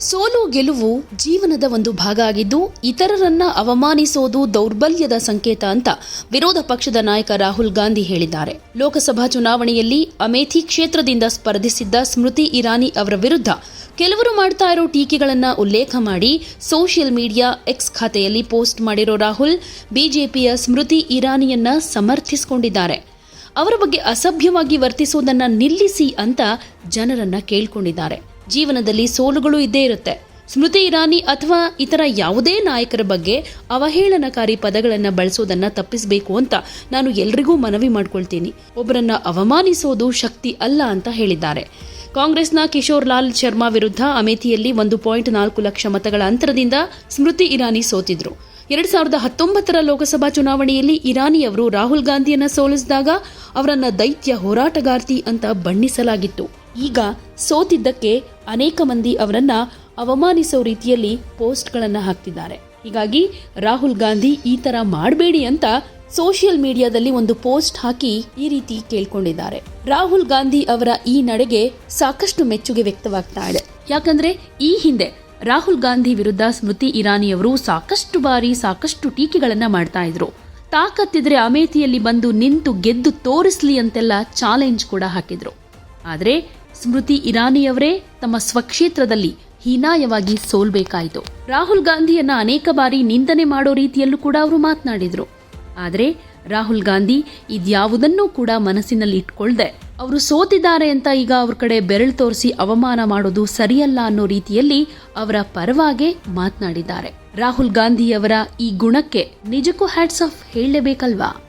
ಸೋಲು ಗೆಲುವು ಜೀವನದ ಒಂದು ಭಾಗ ಆಗಿದ್ದು ಇತರರನ್ನ ಅವಮಾನಿಸೋದು ದೌರ್ಬಲ್ಯದ ಸಂಕೇತ ಅಂತ ವಿರೋಧ ಪಕ್ಷದ ನಾಯಕ ರಾಹುಲ್ ಗಾಂಧಿ ಹೇಳಿದ್ದಾರೆ. ಲೋಕಸಭಾ ಚುನಾವಣೆಯಲ್ಲಿ ಅಮೇಥಿ ಕ್ಷೇತ್ರದಿಂದ ಸ್ಪರ್ಧಿಸಿದ್ದ ಸ್ಮೃತಿ ಇರಾನಿ ಅವರ ವಿರುದ್ಧ ಕೆಲವರು ಮಾಡ್ತಾ ಇರೋ ಟೀಕೆಗಳನ್ನು ಉಲ್ಲೇಖ ಮಾಡಿ ಸೋಷಿಯಲ್ ಮೀಡಿಯಾ ಎಕ್ಸ್ ಖಾತೆಯಲ್ಲಿ ಪೋಸ್ಟ್ ಮಾಡಿರೋ ರಾಹುಲ್, ಬಿಜೆಪಿಯ ಸ್ಮೃತಿ ಇರಾನಿಯನ್ನ ಸಮರ್ಥಿಸಿಕೊಂಡಿದ್ದಾರೆ. ಅವರ ಬಗ್ಗೆ ಅಸಭ್ಯವಾಗಿ ವರ್ತಿಸೋದನ್ನ ನಿಲ್ಲಿಸಿ ಅಂತ ಜನರನ್ನ ಕೇಳ್ಕೊಂಡಿದ್ದಾರೆ. ಜೀವನದಲ್ಲಿ ಸೋಲುಗಳು ಇದ್ದೇ ಇರುತ್ತೆ. ಸ್ಮೃತಿ ಇರಾನಿ ಅಥವಾ ಇತರ ಯಾವುದೇ ನಾಯಕರ ಬಗ್ಗೆ ಅವಹೇಳನಕಾರಿ ಪದಗಳನ್ನು ಬಳಸೋದನ್ನು ತಪ್ಪಿಸಬೇಕು ಅಂತ ನಾನು ಎಲ್ರಿಗೂ ಮನವಿ ಮಾಡ್ಕೊಳ್ತೀನಿ. ಒಬ್ಬರನ್ನು ಅವಮಾನಿಸೋದು ಶಕ್ತಿ ಅಲ್ಲ ಅಂತ ಹೇಳಿದ್ದಾರೆ. ಕಾಂಗ್ರೆಸ್ನ ಕಿಶೋರ್ ಲಾಲ್ ಶರ್ಮಾ ವಿರುದ್ಧ ಅಮೇಥಿಯಲ್ಲಿ ಒಂದು ಪಾಯಿಂಟ್ ನಾಲ್ಕು ಲಕ್ಷ ಮತಗಳ ಅಂತರದಿಂದ ಸ್ಮೃತಿ ಇರಾನಿ ಸೋತಿದ್ರು. ಎರಡ್ ಸಾವಿರದ ಹತ್ತೊಂಬತ್ತರ ಲೋಕಸಭಾ ಚುನಾವಣೆಯಲ್ಲಿ ಇರಾನಿ ಅವರು ರಾಹುಲ್ ಗಾಂಧಿಯನ್ನ ಸೋಲಿಸಿದಾಗ ಅವರನ್ನು ದೈತ್ಯ ಹೋರಾಟಗಾರ್ತಿ ಅಂತ ಬಣ್ಣಿಸಲಾಗಿತ್ತು. ಈಗ ಸೋತಿದ್ದಕ್ಕೆ ಅನೇಕ ಮಂದಿ ಅವರನ್ನ ಅವಮಾನಿಸೋ ರೀತಿಯಲ್ಲಿ ಪೋಸ್ಟ್ಗಳನ್ನು ಹಾಕ್ತಿದ್ದಾರೆ. ಹೀಗಾಗಿ ರಾಹುಲ್ ಗಾಂಧಿ ಈ ತರ ಮಾಡಬೇಡಿ ಅಂತ ಸೋಷಿಯಲ್ ಮೀಡಿಯಾದಲ್ಲಿ ಒಂದು ಪೋಸ್ಟ್ ಹಾಕಿ ಈ ರೀತಿ ಕೇಳ್ಕೊಂಡಿದ್ದಾರೆ. ರಾಹುಲ್ ಗಾಂಧಿ ಅವರ ಈ ನಡೆಗೆ ಸಾಕಷ್ಟು ಮೆಚ್ಚುಗೆ ವ್ಯಕ್ತವಾಗ್ತಾ ಇದೆ. ಯಾಕಂದ್ರೆ ಈ ಹಿಂದೆ ರಾಹುಲ್ ಗಾಂಧಿ ವಿರುದ್ಧ ಸ್ಮೃತಿ ಇರಾನಿಯವರು ಸಾಕಷ್ಟು ಬಾರಿ ಸಾಕಷ್ಟು ಟೀಕೆಗಳನ್ನ ಮಾಡ್ತಾ ಇದ್ರು. ತಾಕತ್ತಿದ್ರೆ ಅಮೇಥಿಯಲ್ಲಿ ಬಂದು ನಿಂತು ಗೆದ್ದು ತೋರಿಸ್ಲಿ ಅಂತೆಲ್ಲ ಚಾಲೆಂಜ್ ಕೂಡ ಹಾಕಿದ್ರು. ಆದರೆ ಸ್ಮೃತಿ ಇರಾನಿಯವರೇ ತಮ್ಮ ಸ್ವಕ್ಷೇತ್ರದಲ್ಲಿ ಹೀನಾಯವಾಗಿ ಸೋಲ್ಬೇಕಾಯಿತು. ರಾಹುಲ್ ಗಾಂಧಿಯನ್ನ ಅನೇಕ ಬಾರಿ ನಿಂದನೆ ಮಾಡೋ ರೀತಿಯಲ್ಲೂ ಕೂಡ ಅವರು ಮಾತನಾಡಿದ್ರು. ಆದರೆ ರಾಹುಲ್ ಗಾಂಧಿ ಇದ್ಯಾವುದನ್ನೂ ಕೂಡ ಮನಸ್ಸಿನಲ್ಲಿ ಇಟ್ಕೊಳ್ದೆ ಅವರು ಸೋತಿದ್ದಾರೆ ಅಂತ ಈಗ ಅವ್ರ ಕಡೆ ಬೆರಳು ತೋರಿಸಿ ಅವಮಾನ ಮಾಡೋದು ಸರಿಯಲ್ಲ ಅನ್ನೋ ರೀತಿಯಲ್ಲಿ ಅವರ ಪರವಾಗೆ ಮಾತನಾಡಿದ್ದಾರೆ. ರಾಹುಲ್ ಗಾಂಧಿಯವರ ಈ ಗುಣಕ್ಕೆ ನಿಜಕ್ಕೂ ಹ್ಯಾಟ್ಸ್ ಆಫ್ ಹೇಳಲೇಬೇಕಲ್ವಾ?